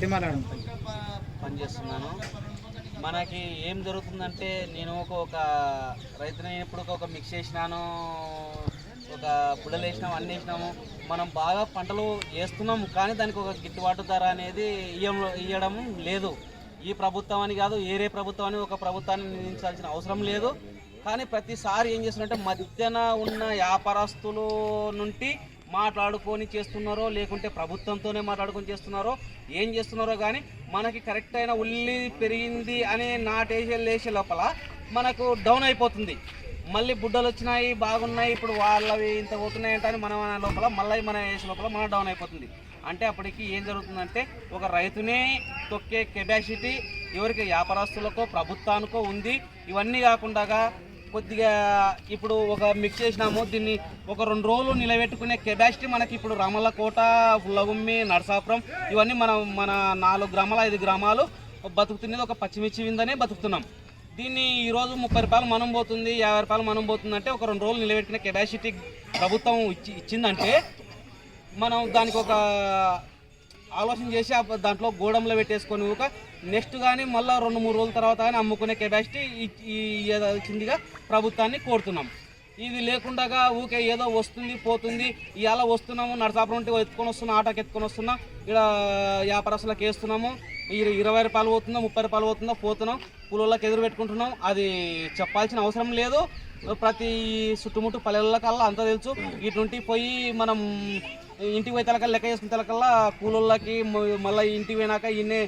గట్టి మాట్లాడడం పనిచేస్తున్నాను. మనకి ఏం జరుగుతుందంటే నేను ఒక ఒక రైతుని ఇప్పుడు ఒక మిక్స్ చేసినాను ఒక పుల్లలు వేసినాము అన్నీ వేసినాము. మనం బాగా పంటలు వేస్తున్నాము కానీ దానికి ఒక గిట్టుబాటు ధర అనేది ఇయ్యం ఇవ్వడం లేదు. ఈ ప్రభుత్వం అని కాదు ఏరే ప్రభుత్వం అని ఒక ప్రభుత్వాన్ని నిందించాల్సిన అవసరం లేదు. కానీ ప్రతిసారి ఏం చేస్తున్నారంటే మధ్యన ఉన్న వ్యాపారస్తులు నుండి మాట్లాడుకొని చేస్తున్నారో లేకుంటే ప్రభుత్వంతోనే మాట్లాడుకొని చేస్తున్నారో ఏం చేస్తున్నారో కానీ మనకి కరెక్ట్ అయిన ఉల్లి పెరిగింది అనే నాటేసే లేచే లోపల మనకు డౌన్ అయిపోతుంది. మళ్ళీ బుడ్డలు వచ్చినాయి బాగున్నాయి ఇప్పుడు వాళ్ళవి ఇంత పోతున్నాయి అంటే మన లోపల మళ్ళీ మన వేసే లోపల మన డౌన్ అయిపోతుంది. అంటే అప్పటికి ఏం జరుగుతుందంటే ఒక రైతునే తొక్కే కెపాసిటీ ఎవరికి? వ్యాపారస్తులకో ప్రభుత్వానికో ఉంది. ఇవన్నీ కాకుండా కొద్దిగా ఇప్పుడు ఒక మిక్స్ చేసినాము. దీన్ని ఒక రెండు రోజులు నిలబెట్టుకునే కెపాసిటీ మనకి ఇప్పుడు రామల్లకోట పుల్లగుమ్మి నరసాపురం ఇవన్నీ మనం మన నాలుగు గ్రామాలు ఐదు గ్రామాలు బతుకుతున్నది ఒక పచ్చిమిర్చి విందనే బతుకుతున్నాం. దీన్ని ఈరోజు ముప్పై రూపాయలు మనం పోతుంది యాభై రూపాయలు మనం పోతుంది అంటే ఒక రెండు రోజులు నిలబెట్టుకునే కెపాసిటీ ప్రభుత్వం ఇచ్చి ఇచ్చిందంటే మనం దానికి ఒక ఆలోచన చేసి దాంట్లో గోడంలో పెట్టేసుకొని ఒక నెక్స్ట్ కానీ మళ్ళీ రెండు మూడు రోజుల తర్వాత కానీ అమ్ముకునే కెపాసిటీ ఇచ్చిందిగా ప్రభుత్వాన్ని కోరుతున్నాం. ఇది లేకుండా ఊకే ఏదో వస్తుంది పోతుంది ఇవాళ వస్తున్నాము నరసాపురం ఎత్తుకొని వస్తున్నా ఆటోకి ఎత్తుకొని వస్తున్నా ఇక్కడ వ్యాపారస్తులకు వేస్తున్నాము ఇరవై రూపాయలు పోతుందో ముప్పై రూపాయలు పోతుందో పోతున్నాం. కూలోళ్ళకి ఎదురు పెట్టుకుంటున్నాం. అది చెప్పాల్సిన అవసరం లేదు. ప్రతి చుట్టుముట్టు పల్లెళ్ళకల్లా అంతా తెలుసు. ఇటుంటి పోయి మనం ఇంటికి పోయి తలకల్లా లెక్క చేసుకున్న తలకల్లా కూలోళ్ళకి మళ్ళీ ఇంటికి పోయినాక ఇన్నే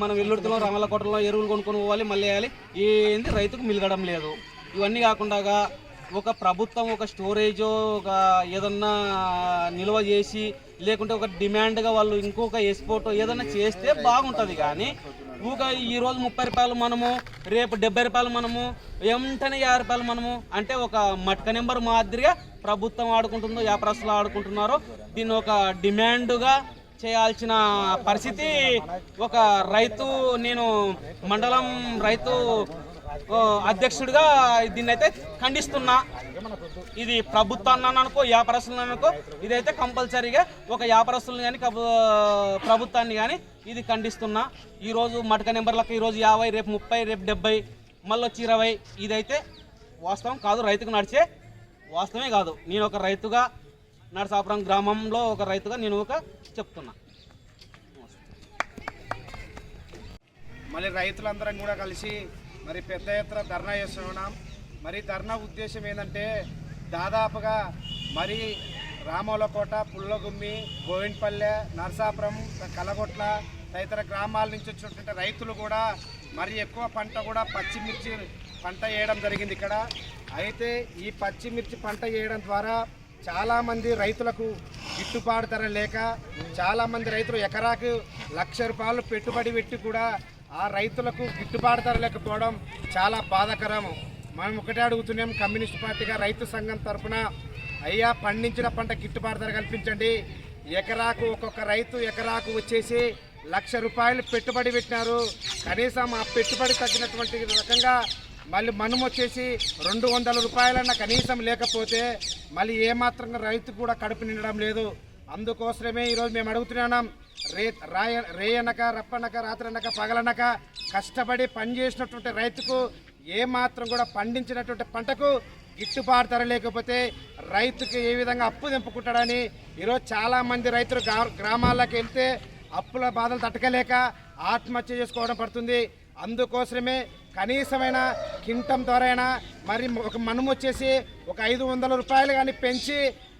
మనం వెల్లుడితో రామలకోటలో ఎరువులు కొనుక్కొని పోవాలి మళ్ళీ వేయాలి. ఏంది? రైతుకు మిలగడం లేదు. ఇవన్నీ కాకుండా ఒక ప్రభుత్వం ఒక స్టోరేజ్ ఒక ఏదన్నా నిల్వ చేసి లేకుంటే ఒక డిమాండ్గా వాళ్ళు ఇంకొక ఎక్స్పోర్ట్ ఏదన్నా చేస్తే బాగుంటుంది కానీ ఊక ఈ రోజు ముప్పై రూపాయలు మనము రేపు డెబ్బై రూపాయలు మనము వెంటనే యాభై రూపాయలు మనము అంటే ఒక మట్క నెంబర్ మాదిరిగా ప్రభుత్వం ఆడుకుంటుందో వ్యాపారస్తులు ఆడుకుంటున్నారో దీన్ని ఒక డిమాండ్గా చేయాల్సిన పరిస్థితి ఒక రైతు నేను మండలం రైతు అధ్యక్షుడిగా దీన్ని అయితే ఖండిస్తున్నా. ఇది ప్రభుత్వాన్ని అనుకో వ్యాపారస్తులను అనుకో ఇదైతే కంపల్సరీగా ఒక వ్యాపారస్తులను కానీ ప్రభుత్వాన్ని కానీ ఇది ఖండిస్తున్నా. ఈరోజు మటక నెంబర్లకు ఈరోజు యాభై రేపు ముప్పై రేపు డెబ్బై మళ్ళీ వచ్చి ఇరవై ఇదైతే వాస్తవం కాదు. రైతుకు నడిచే వాస్తవమే కాదు. నేను ఒక రైతుగా నరసాపురం గ్రామంలో ఒక రైతుగా నేను ఒక చెప్తున్నా. మళ్ళీ రైతులందరం కూడా కలిసి మరి పెద్ద ఎత్తున ధర్నా చేస్తున్నాం మరి ధర్నా ఉద్దేశం ఏంటంటే దాదాపుగా మరి రామోలకోట పుల్లగుమ్మి గోవిందపల్లె నరసాపురం కలగొట్ల తదితర గ్రామాల నుంచి వచ్చినటువంటి రైతులు కూడా మరి ఎక్కువ పంట కూడా పచ్చిమిర్చి పంట వేయడం జరిగింది ఇక్కడ. అయితే ఈ పచ్చిమిర్చి పంట వేయడం ద్వారా చాలామంది రైతులకు గిట్టుబాటు ధర లేక చాలామంది రైతులు ఎకరాకు లక్ష రూపాయలు పెట్టుబడి పెట్టి కూడా ఆ రైతులకు గిట్టుబాటు ధర లేకపోవడం చాలా బాధాకరం. మనం ఒకటే అడుగుతున్నాం కమ్యూనిస్ట్ పార్టీగా రైతు సంఘం తరఫున అయ్యా పండించిన పంట గిట్టుబాటు ధర కల్పించండి. ఎకరాకు ఒక్కొక్క రైతు ఎకరాకు వచ్చేసి లక్ష రూపాయలు పెట్టుబడి పెట్టినారు. కనీసం ఆ పెట్టుబడి తగ్గినటువంటి రకంగా మళ్ళీ మనం వచ్చేసి రెండు వందల రూపాయలన్న కనీసం లేకపోతే మళ్ళీ ఏమాత్రం రైతు కూడా కడుపు నిండడం లేదు. అందుకోసమే ఈరోజు మేము అడుగుతున్నాం. రే రాయ రేయనక రప్పనక రాత్రనక పగలనక కష్టపడి పనిచేసినటువంటి రైతుకు ఏమాత్రం కూడా పండించినటువంటి పంటకు గిట్టుబాటు ధర లేకపోతే రైతుకి ఏ విధంగా అప్పు తెంపుకుంటాడని ఈరోజు చాలామంది రైతులు గ్రా- గ్రామాలకు వెళ్తే అప్పుల బాధలు తట్టకలేక ఆత్మహత్య చేసుకోవడం పడుతుంది. అందుకోసమే కనీసమైన కింటం ద్వారా అయినా మరి ఒక మనము వచ్చేసి ఒక ఐదు వందల రూపాయలు కానీ పెంచి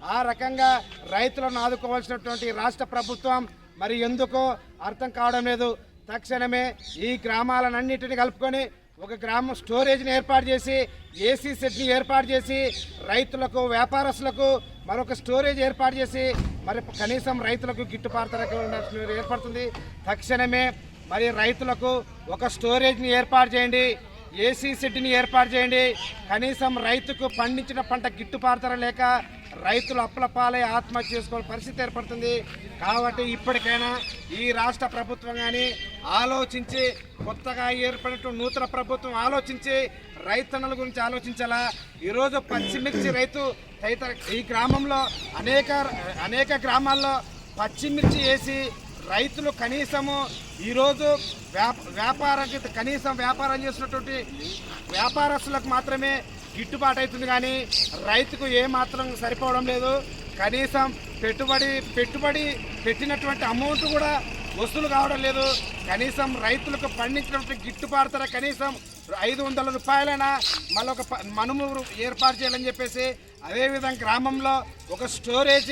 ఆ రకంగా రైతులను ఆదుకోవాల్సినటువంటి రాష్ట్ర ప్రభుత్వం మరి ఎందుకో అర్థం కావడం లేదు. తక్షణమే ఈ గ్రామాలన్నింటిని కలుపుకొని ఒక గ్రామం స్టోరేజ్ని ఏర్పాటు చేసి ఏసీ సెట్ని ఏర్పాటు చేసి రైతులకు వ్యాపారస్తులకు మరొక స్టోరేజ్ ఏర్పాటు చేసి మరి కనీసం రైతులకు గిట్టుబాటు ఏర్పడుతుంది. తక్షణమే మరి రైతులకు ఒక స్టోరేజ్ని ఏర్పాటు చేయండి. ఏసీ షెడ్ని ఏర్పాటు చేయండి. కనీసం రైతుకు పండించిన పంట గిట్టుబాటు ధర లేక రైతులు అప్పుల పాలై ఆత్మహత్య చేసుకోవాల పరిస్థితి ఏర్పడుతుంది. కాబట్టి ఇప్పటికైనా ఈ రాష్ట్ర ప్రభుత్వం కానీ ఆలోచించి కొత్తగా ఏర్పడిన నూతన ప్రభుత్వం ఆలోచించి రైతన్నల గురించి ఆలోచించాలా? ఈరోజు పచ్చిమిర్చి రైతు తదితర ఈ గ్రామంలో అనేక అనేక గ్రామాల్లో పచ్చిమిర్చి వేసి రైతులు కనీసము ఈరోజు వ్యాప వ్యాపార కనీసం వ్యాపారం చేసినటువంటి వ్యాపారస్తులకు మాత్రమే గిట్టుబాటు అవుతుంది కానీ రైతుకు ఏమాత్రం సరిపోవడం లేదు. కనీసం పెట్టుబడి పెట్టుబడి పెట్టినటువంటి అమౌంట్ కూడా వసూలు కావడం లేదు. కనీసం రైతులకు పండించినటువంటి గిట్టుబాటు ధర కనీసం ఐదు వందల రూపాయలైనా మళ్ళీ ఒక మనము ఏర్పాటు చేయాలని చెప్పేసి అదేవిధంగా గ్రామంలో ఒక స్టోరేజ్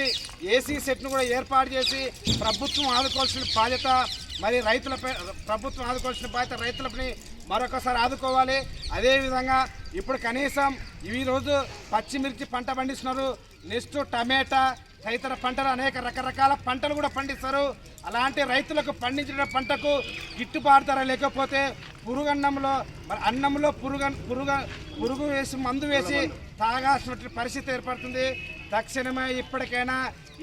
ఏసీ సెట్ను కూడా ఏర్పాటు చేసి ప్రభుత్వం ఆదుకోవాల్సిన బాధ్యత మరి రైతులపై ప్రభుత్వం ఆదుకోవాల్సిన బాధ్యత రైతులపై మరొకసారి ఆదుకోవాలి. అదేవిధంగా ఇప్పుడు కనీసం ఈరోజు పచ్చిమిర్చి పంట పండిస్తున్నారు. నెక్స్ట్ టమాటా తదితర పంటలు అనేక రకరకాల పంటలు కూడా పండిస్తారు. అలాంటి రైతులకు పండించిన పంటకు గిట్టుబాటు ధర లేకపోతే పురుగన్నంలో మరి అన్నంలో పురుగ పురుగ పురుగు వేసి మందు వేసి తాగాల్సినటువంటి పరిస్థితి ఏర్పడుతుంది. తక్షణమే ఇప్పటికైనా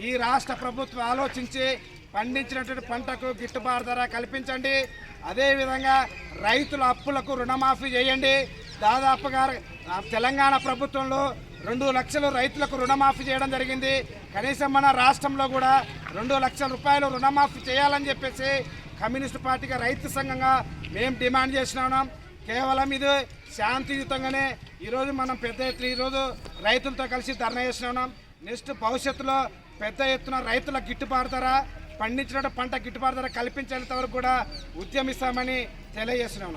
ఈ రాష్ట్ర ప్రభుత్వం ఆలోచించి పండించినటువంటి పంటకు గిట్టుబాటు ధర కల్పించండి. అదేవిధంగా రైతుల అప్పులకు రుణమాఫీ చేయండి. దాదాపుగా తెలంగాణ ప్రభుత్వంలో రెండు లక్షలు రైతులకు రుణమాఫీ చేయడం జరిగింది. కనీసం మన రాష్ట్రంలో కూడా రెండు లక్షల రూపాయలు రుణమాఫీ చేయాలని చెప్పేసి కమ్యూనిస్ట్ పార్టీగా రైతు సంఘంగా మేము డిమాండ్ చేసినాం కేవలం ఇది శాంతియుతంగానే ఈరోజు మనం పెద్ద ఎత్తున ఈరోజు రైతులతో కలిసి ధర్నా చేస్తున్నాం. నెక్స్ట్ భవిష్యత్తులో పెద్ద ఎత్తున రైతుల గిట్టుబాటు ధర పండించిన పంట గిట్టుబాటు ధర కల్పించేంత వరకు కూడా ఉద్యమిస్తామని తెలియజేస్తున్నాం.